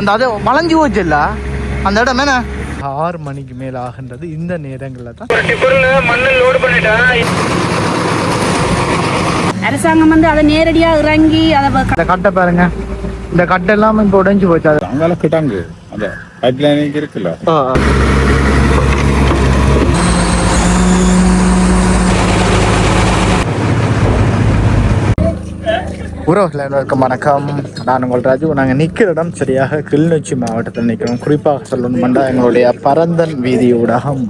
அந்த அது வளைஞ்சு போச்சுல்ல அந்த இடம் என்ன? ஆறு மணிக்கு மேல ஆகின்றது இந்த நேரங்களில் தான். அரசாங்கம் வந்து அதை நேரடியா இறங்கி அதை கட்டை பாருங்க. இந்த கட்டை எல்லாம் இப்போ உடைஞ்சு போச்சு. அது அங்கால கிட்டாங்கு அந்த பைப் லைனிங் இருக்குல்ல. உறவுகளை அனைவருக்கும் வணக்கம். நான் உங்கள் ராஜு. நாங்கள் நிற்கிற இடம் சரியாக கிளிநொச்சி மாவட்டத்தில் நிற்கிறோம் குறிப்பாக சொல்லணும்னா எங்களுடைய பரந்தன் வீதி ஊடகம்.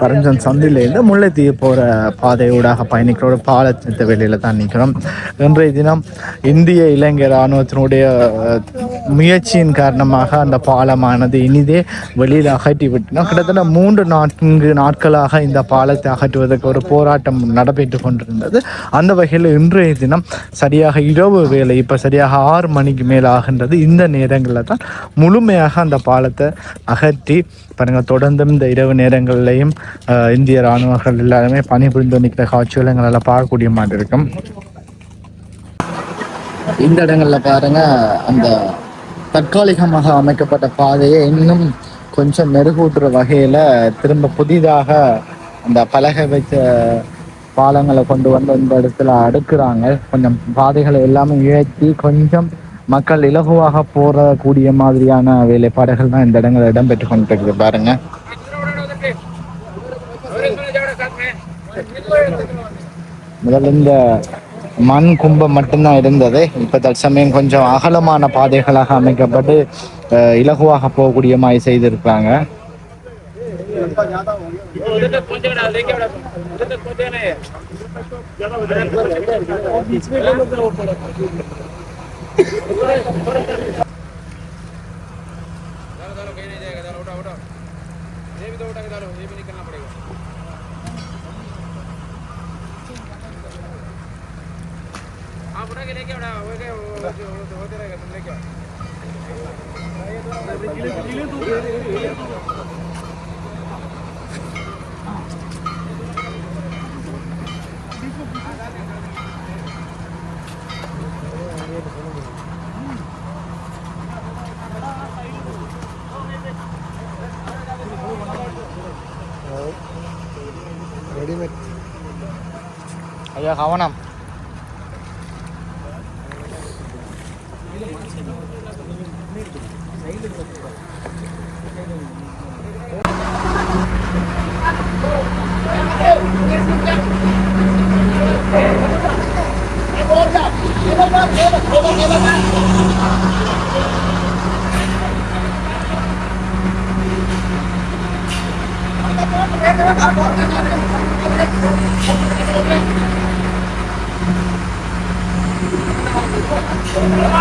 பரஞ்சன் சந்திலேருந்து முல்லைத்தீவு போகிற பாதை ஊடாக பயணிக்கிற ஒரு பாலத்திட்ட வெளியில் தான் நிற்கிறோம். இன்றைய தினம் இந்திய இலங்கை இராணுவத்தினுடைய முயற்சியின் காரணமாக அந்த பாலமானது இனிதே வெளியில் அகற்றி விட்டோம் கிட்டத்தட்ட மூன்று நான்கு நாட்களாக இந்த பாலத்தை அகற்றுவதற்கு ஒரு போராட்டம் நடைபெற்று கொண்டிருந்தது. அந்த வகையில் இன்றைய தினம் சரியாக இரவு வேலை இப்போ சரியாக ஆறு மணிக்கு மேலே ஆகின்றது இந்த நேரங்களில் தான் முழுமையாக அந்த பாலத்தை அகற்றி பாருங்க தொடர்ந்தும் இந்த இரவு நேரங்களிலையும் இந்திய இராணுவர்கள் எல்லாருமே பணிபுரிந்து நிற்கிற காட்சிகள் எங்களால் பார்க்கக்கூடிய மாதிரி இருக்கும். இந்த இடங்கள்ல பாருங்க அந்த தற்காலிகமாக அமைக்கப்பட்ட பாதையை இன்னும் கொஞ்சம் மெருகூட்டுற வகையில திரும்ப புதிதாக அந்த பலகை வச்ச பாலங்களை கொண்டு வந்து இந்த இடத்துல அடுக்குறாங்க. கொஞ்சம் பாதைகளை எல்லாமே உயர்த்தி கொஞ்சம் மக்கள் இலகுவாக போறக்கூடிய மாதிரியான வேலைப்பாடுகள் தான் இந்த இடங்கள் இடம்பெற்று கொண்டிருக்கு பாருங்க. முதல்ல இந்த மண் கும்பம் மட்டும்தான் இருந்தது. இப்போ தற்சமயம் கொஞ்சம் அகலமான பாதைகளாக அமைக்கப்பட்டு இலகுவாக போகக்கூடிய மாதிரி செய்திருக்கிறாங்க. चलो चलो कहीं नहीं जाएगा चलो उठा उठा ये भी तो उठा के चलो ये भी निकलना पड़ेगा आप उठा के लेके उठा हो गए होते रहेगा तुम लेके आओ அதில் கவனம். சைடில்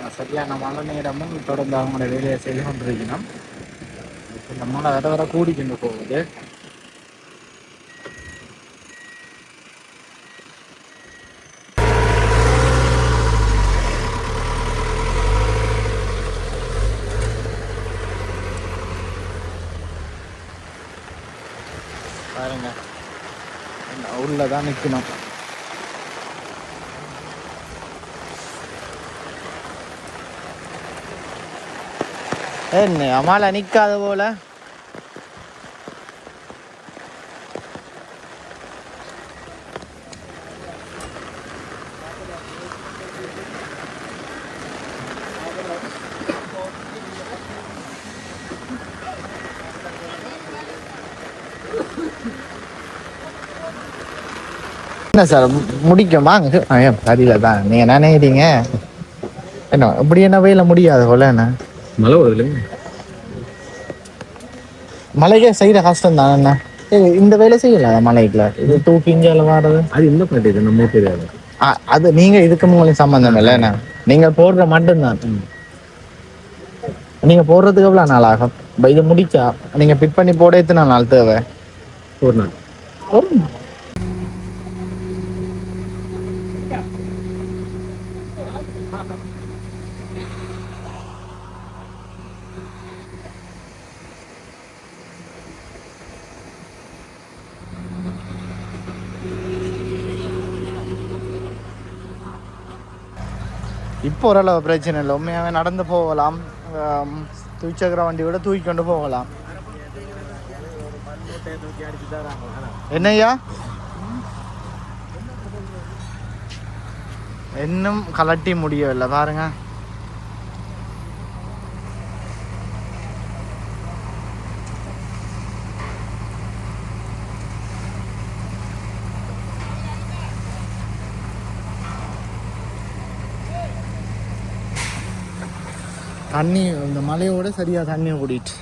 பாருங்க சரியான மழை நேரமும் தொடர்ந்து அவங்களோட வேலையை செய்து கொண்டிருக்கணும் இந்த மழை வர வர கூடிக்கொண்டு போகுது. பாருங்க. உள்ளதான் நிற்கணும் என்ன அம்மால நிற்காத போல? என்ன சார் முடிக்கும்? வாங்க. சரியில்லை சரியில்ல தான். நீங்கள் நினைக்கிறீங்க? என்ன இப்படி என்ன வெயில முடியாது போல என்ன? மழை வருதுல்லைங்க மலைக்கே செய்யற கஷ்டம் தான் என்ன இந்த வேலை செய்யல மலைக்குல இது தூக்கி இஞ்சால வாடுறது அது என்ன பண்ணிட்டு நம்ம தெரியாது. அது நீங்க இதுக்கு உங்களுக்கு சம்பந்தம் இல்லை என்ன நீங்க போடுற மட்டும்தான். நீங்க போடுறதுக்கு எவ்வளவு நாள் ஆகும்? இது முடிச்சா நீங்க பிட் பண்ணி போட எத்தனை நாள் தேவை? ஒரு நாள். இப்போ ஓரளவு பிரச்சனை இல்லை. உண்மையாகவே நடந்து போகலாம். ஆம், வண்டி விட தூக்கி கொண்டு போகலாம். என்னய்யா? இன்னும் கலட்டி முடியவில்லை. பாருங்கள் தண்ணி இந்த மலையோட சரியா தண்ணி ஓடிட்டு.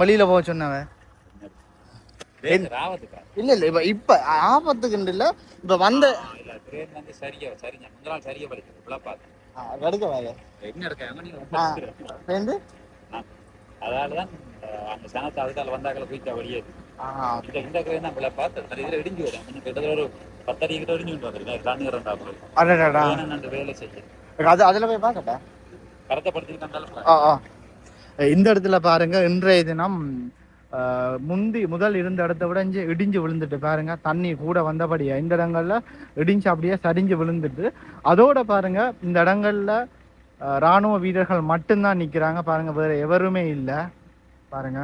வெளியில போக சொன்னவன் இல்ல இல்ல இப்ப இப்ப ஆபத்துக்கு இல்ல இப்ப வந்த இல்ல ட்ரெயின் வந்து சரியா சரிங்க. முந்த நாள் சரியா படிச்சது ஃபுல்லா பார்த்தேன் ஆ, எடுக்க வேலை என்ன இருக்காங்க நீங்க ஆ ரொம்ப சேர்ந்து அதால தான் அந்த சனத்தை அதுக்கால வந்தாக்கள போயிட்டா வழியே ஆ இந்த இடத்துல பாருங்க இன்றைய தினம் முந்தி முதல் இருந்த இடத்த விட இஞ்சி இடிஞ்சு விழுந்துட்டு பாருங்க. தண்ணி கூட வந்தபடியா இந்த இடங்கள்ல இடிஞ்சு அப்படியே சரிஞ்சு விழுந்துட்டு. அதோட பாருங்க இந்த இடங்கள்ல ஆ, ராணுவ வீரர்கள் மட்டும்தான் நிக்கிறாங்க. பாருங்க வேற எவருமே இல்லை. பாருங்க.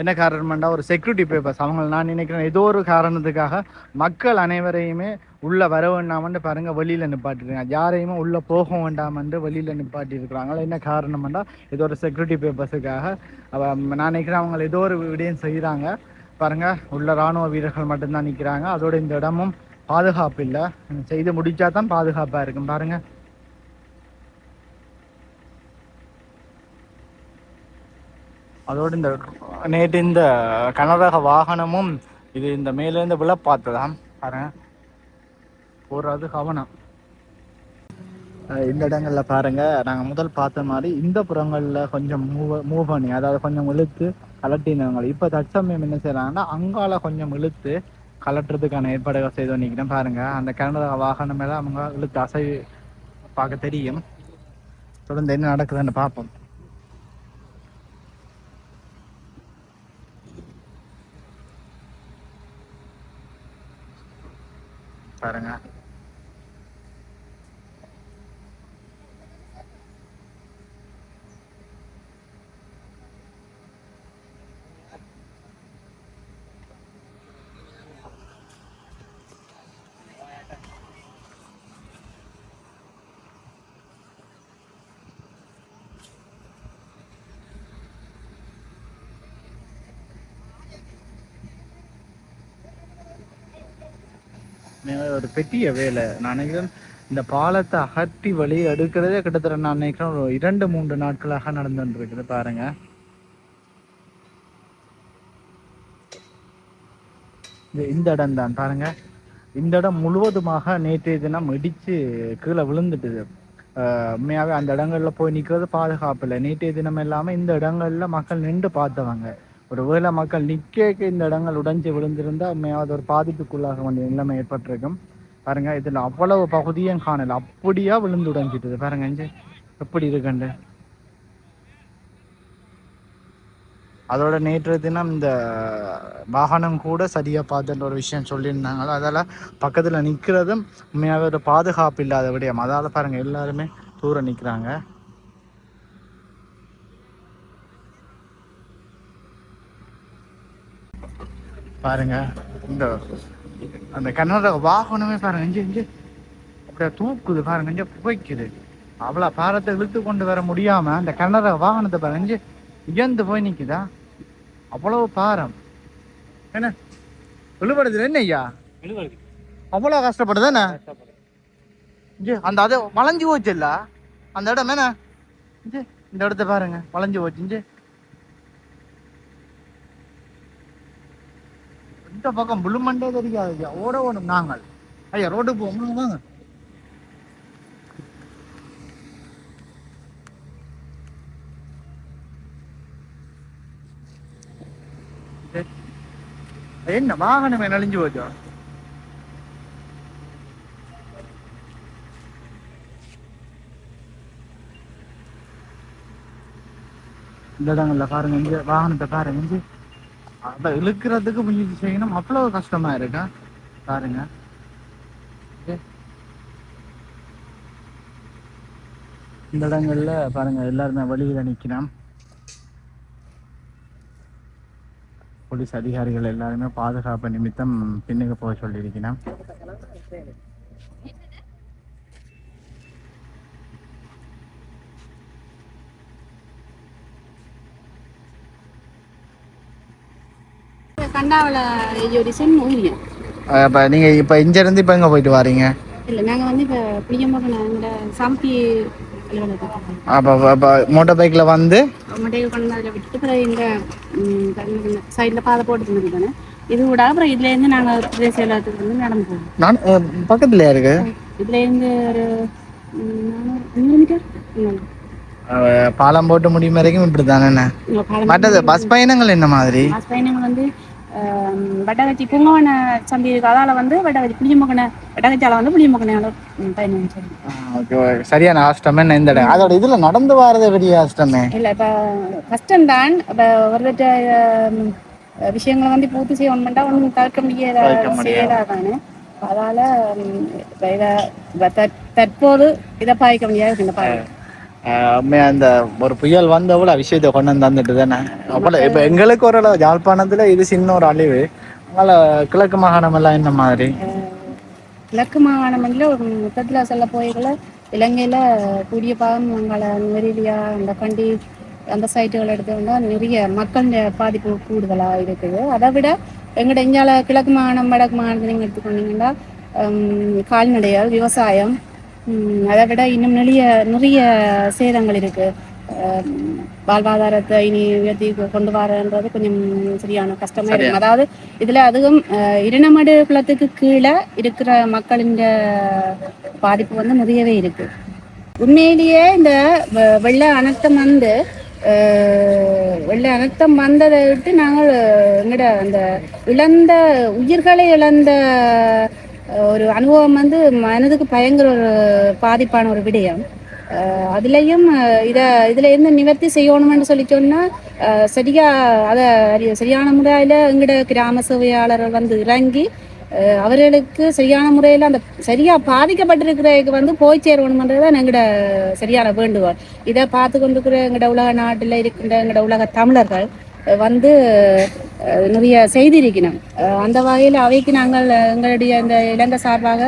என்ன காரணம்டா ஒரு செக்யூரிட்டி பேப்பர்ஸ் அவங்க நான் நினைக்கிறேன் ஏதோ ஒரு காரணத்துக்காக மக்கள் அனைவரையுமே உள்ளே வர வேண்டாமன்ட்டு பாருங்க வெளியில் நிப்பாட்டிருக்காங்க. யாரையுமே உள்ளே போக வேண்டாமன்ட்டு வெளியில் நிப்பாட்டியிருக்கிறாங்க. என்ன காரணம்னா ஏதோ ஒரு செக்யூரிட்டி பேப்பர்ஸுக்காக நான் நினைக்கிறேன் அவங்க ஏதோ ஒரு விடயம் செய்கிறாங்க. பாருங்க உள்ள ராணுவ வீரர்கள் மட்டும்தான் நிற்கிறாங்க. அதோட இந்த இடமும் பாதுகாப்பு இல்லை. செய்து முடித்தா தான் பாதுகாப்பாக இருக்கும். பாருங்கள் அதோடு இந்த நேற்று இந்த கனரக வாகனமும் இது இந்த மேலேருந்து விழ பார்த்ததாம் பாருங்க. போடுறது கவனம். இந்த இடங்களில் பாருங்கள் நாங்கள் முதல் பார்த்த மாதிரி இந்த புறங்களில் கொஞ்சம் மூவ் மூவ் பண்ணி அதாவது கொஞ்சம் இழுத்து கலட்டினவங்க. இப்போ தற்சமயம் என்ன செய்கிறாங்கன்னா அங்கால கொஞ்சம் இழுத்து கலட்டுறதுக்கான ஏற்பாடுகள் செய்து நிற்கிறேன் பாருங்கள் அந்த கனரக வாகனம் மேலே அவங்க இழுத்து அசை பார்க்க தெரியும். தொடர்ந்து என்ன நடக்குதுன்னு பார்ப்போம். பாருங்க. ஒரு பெரிய வேலை. நான் நினைக்கிறேன் இந்த பாலத்தை அகற்றி வழி எடுக்கிறதே கிட்டத்தட்ட நான் நினைக்கிறேன் ஒரு இரண்டு மூன்று நாட்களாக நடந்துட்டு இருக்குது பாருங்க இந்த- இடம் தான் பாருங்க. இந்த இடம் முழுவதுமாக நேற்றைய தினம் இடிச்சு கீழே விழுந்துட்டுது. ஆஹ் அந்த இடங்கள்ல போய் நிக்கிறது பாதுகாப்பு இல்லை. நேற்றைய தினம் இல்லாம இந்த இடங்கள்ல மக்கள் நின்று பார்த்தவங்க. ஒருவேளை மக்கள் நிற்க இந்த இடங்கள் உடைஞ்சு விழுந்திருந்தா உண்மையாவது ஒரு பாதிப்புக்குள்ளாக வேண்டிய நிலைமை ஏற்பட்டிருக்கும். பாருங்க இதில் அவ்வளவு பகுதியும் காணல. அப்படியா விழுந்து உடைஞ்சிட்டது. பாருங்க இங்க எப்படி இருக்குண்டு அதோட நேற்று தினம் இந்த வாகனம் கூட சரியாக பார்த்துன்ற ஒரு விஷயம் சொல்லியிருந்தாங்களோ அதால் பக்கத்தில் நிற்கிறதும் உண்மையாகவே ஒரு பாதுகாப்பு இல்லாத விடயம். அதால் பாருங்கள் எல்லாருமே தூரம் நிற்கிறாங்க பாருங்க. இந்த அந்த கன்னட வாகனமே பாருங்க இங்க இங்க அப்படியே தூக்குது பாருங்க இங்க புகைக்குது. அவ்வளவு பாரத்தை இழுத்து கொண்டு வர முடியாம அந்த கன்னட வாகனத்தை பாருங்க இங்க இயந்து போய் நிக்குதா? அவ்வளவு பாரம். என்ன? விழுபடுது என்ன ஐயா? அவ்வளவு கஷ்டப்படுதானே அந்த அது வளைஞ்சு போச்சு இல்ல? அந்த இடம் என்ன? இந்த இடத்த பாருங்க வளைஞ்சு போச்சு அடுத்த பக்கம் புழுமண்டே தெரியாது ஐயா ஓட ஓடும் நாங்கள். ஐயா ரோடு போவோம் வாங்க என்ன வாகனமே நலிஞ்சு போச்சோ? இந்த இடங்கள்ல பாருங்க இங்க வாகனத்தை பாருங்க இங்கே. அதை இழுக்கிறதுக்கு முயற்சி செய்யணும். அவ்வளவு கஷ்டமா இருக்கா? பாருங்க. இந்த இடங்கள்ல பாருங்க எல்லாருமே வழியில நிக்கிறோம் போலீஸ் அதிகாரிகள் எல்லாருமே பாதுகாப்பு நிமித்தம் பின்னுக்கு போக சொல்லியிருக்கிறோம் கண்டாவில் எஜுகேஷன் ஊழியம் இப்போ நீங்க இப்போ இங்க இருந்து இப்போ எங்க போயிட்டு வாரீங்க? இல்லை நாங்கள் வந்து இப்போ புளியமாக எங்களோட சாம்பி அப்போ அப்போ மோட்டார் பைக்ல வந்து? மட்டையை கொண்டு அதில் விட்டுட்டு அப்புறம் இந்த சைடில் பாதை போட்டு இருந்துருக்கானே இது விட அப்புறம் இதுலேருந்து நாங்கள் பிரதேச எல்லாத்துக்கு வந்து நடந்து போவோம். நான் அஹ், பக்கத்துலயா இருக்கு? இதுலேருந்து ஒரு மீட்டர்? பாலம் போட்டு முடியும் வரைக்கும் இப்படி தானே மற்றது பஸ் பயணங்கள் என்ன மாதிரி? பஸ் பயணங்கள் வந்து ஆம், வட்டகச்சி பூங்கவன சந்தி இருக்கு அதால வந்து வட்டகச்சி புளியமுகனை வட்டகச்சால வந்து புளியமுகனையால பயணம் ஓகே சரியான கஷ்டமே என்ன இந்த இடம்? அதோட இதுல நடந்து வாரதே பெரிய கஷ்டமே இல்லை இப்போ கஷ்டம்தான் இப்போ ஒருவிட்ட ஆம், விஷயங்களை வந்து பூர்த்தி செய்யணும்னா ஒன்றும் தவிர்க்க முடியாத. செயலாதானே அதால இப்ப இதை இப்ப தற்- தற்போது இதை பாய்க்க முடியாது இந்த பாய்க்க உண்மையா அந்த ஒரு புயல் வந்த விஷயத்தை கொண்டு வந்து தந்துட்டு தானே அவ்வளோ இப்போ எங்களுக்கு ஒரு அளவு இது சின்ன ஒரு அழிவு அதனால கிழக்கு மாகாணம் எல்லாம் என்ன மாதிரி கிழக்கு மாகாணமண்டில் ஒரு மொத்தத்தில் சொல்ல போய்கள இலங்கையில் கூடிய பாகம் அங்கே நெருலியா அந்த கண்டி அந்த சைட்டுகள் எடுத்தோம்னா நிறைய மக்கள் பாதிப்பு கூடுதலாக இருக்குது அதை விட எங்கட இந்தியாவில் கிழக்கு மாகாணம் வடக்கு மாகாணத்தை நீங்கள் எடுத்துக்கொண்டீங்கன்னா ஹம், கால்நடைகள் விவசாயம் அதை விட இன்னும் நிறைய நிறைய சேதங்கள் இருக்குது வாழ்வாதாரத்தை இனி உயர்த்தி கொண்டு வரன்றது கொஞ்சம் சரியான கஷ்டமா இருக்கும். அதாவது இதுல அதுவும் இரணமடு குளத்துக்கு கீழே இருக்கிற மக்களின் பாதிப்பு வந்து நிறையவே இருக்கு. உண்மையிலேயே இந்த வெள்ள அனர்த்தம் வந்து வெள்ள அனர்த்தம் வந்ததை விட்டு நாங்கள் எங்கட அந்த இழந்த உயிர்களை இழந்த ஒரு அனுபவம் வந்து மனதுக்கு பயங்கர ஒரு பாதிப்பான ஒரு விடயம். அதுலேயும் இதை இதில் இருந்து நிவர்த்தி செய்யணும்னு சொல்லி சொன்னால் அஹ் சரியா அறி- சரியான முறையில் எங்களோட கிராம சேவையாளர்கள் வந்து இறங்கி அவர்களுக்கு சரியான முறையில் அந்த சரியாக பாதிக்கப்பட்டிருக்கிறதுக்கு வந்து போய் சேரணுமன்றதுதான் எங்களோட சரியான வேண்டுகோள். இதை பார்த்து கொண்டிருக்கிற எங்களோட உலக நாட்டில் இருக்கின்ற எங்களோட உலக தமிழர்கள் வந்து நிறைய செய்திருக்கணும். அந்த வகையில் அவைக்கு நாங்கள் எங்களுடைய இந்த இலங்கை சார்பாக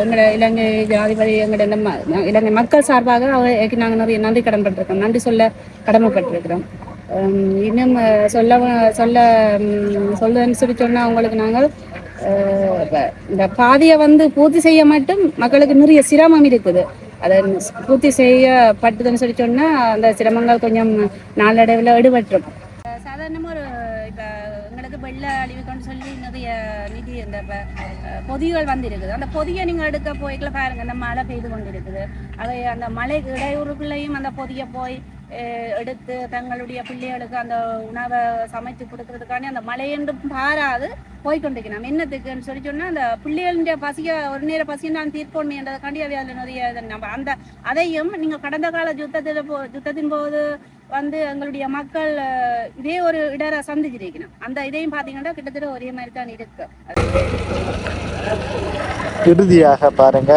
எங்களை எங்களோட இலங்கை ஜனாதிபதி எங்களோட நம்ம இலங்கை மக்கள் சார்பாக அவைக்கு நாங்கள் நிறைய நன்றி கடன் பட்டிருக்கோம் நன்றி சொல்ல கடமைப்பட்டிருக்கிறோம். இன்னும் சொல்ல சொல்ல சொல்லுன்னு சொல்லி சொன்னால் உங்களுக்கு நாங்கள் இந்த பாதையை வந்து பூர்த்தி செய்ய மட்டும் மக்களுக்கு நிறைய சிரமம் இருக்குது. அதை பூர்த்தி செய்யப்பட்டதுன்னு சொல்லி சொன்னால் அந்த சிரமங்கள் கொஞ்சம் நாளடைவில் ஈடுபட்டுரும். சாதாரணமாக ஒரு நல்ல அழிவுக்குன்னு சொல்லி நிறைய நிதி இந்த பொதிகள் வந்திருக்குது. அந்த பொதியை நீங்கள் எடுக்க போய்க்கல பாருங்கள் அந்த மழை பெய்து கொண்டிருக்குது. அதை அவை அந்த மலை இடையூறுக்குள்ளேயும் அந்த பொதியை போய் எடுத்து தங்களுடைய பிள்ளைகளுக்கு அந்த உணவை சமைச்சு கொடுக்கறதுக்கான அந்த மழையென்று பாராது போய்கொண்டிருக்கணும் என்னத்துக்குன்னு சொல்லி சொன்னால் அந்த பிள்ளைகளுடைய பசிய ஒரு நேர பசியை நான் தீர்க்கணுன்றதுக்காண்டி அவை அதில் நிறைய நம்ம அந்த அதையும் நீங்கள் கடந்த கால யுத்தத்தில் போ யுத்தத்தின் போது வந்து எங்களுடைய மக்கள் இதே ஒரு இடரை சந்திச்சிருக்கணும். அந்த இதையும் பார்த்தீங்கன்னா கிட்டத்தட்ட ஒரே மாதிரி தான் இருக்கு. இறுதியாக பாருங்க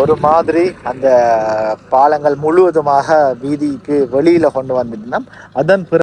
ஒரு மாதிரி அந்த பாலங்கள் முழுவதுமாக வீதிக்கு வெளியில கொண்டு வந்துட்டோம் அதன் பிறகு